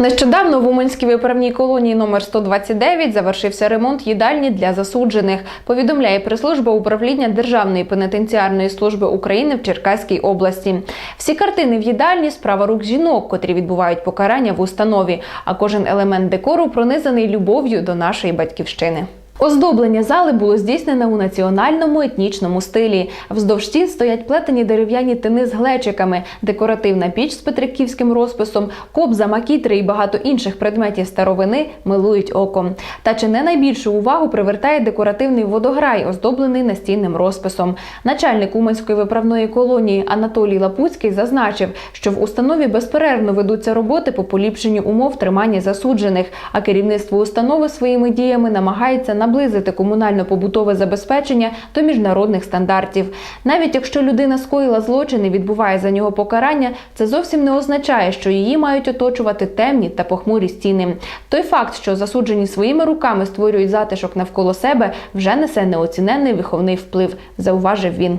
Нещодавно в Уманській виправній колонії номер 129 завершився ремонт їдальні для засуджених. Повідомляє прес-служба управління Державної пенітенціарної служби України в Черкаській області. Всі картини в їдальні справа рук жінок, котрі відбувають покарання в установі. А кожен елемент декору пронизаний любов'ю до нашої батьківщини. Оздоблення зали було здійснене у національному етнічному стилі. Вздовж стін стоять плетені дерев'яні тини з глечиками, декоративна піч з петриківським розписом, кобза, макітри і багато інших предметів старовини милують оком. Та чи не найбільшу увагу привертає декоративний водограй, оздоблений настінним розписом. Начальник Уманської виправної колонії Анатолій Лапуцький зазначив, що в установі безперервно ведуться роботи по поліпшенню умов тримання засуджених, а керівництво установи своїми діями намагається наблизити комунально-побутове забезпечення до міжнародних стандартів. Навіть якщо людина скоїла злочин і відбуває за нього покарання, це зовсім не означає, що її мають оточувати темні та похмурі стіни. Той факт, що засуджені своїми руками створюють затишок навколо себе, вже несе неоціненний виховний вплив, зауважив він.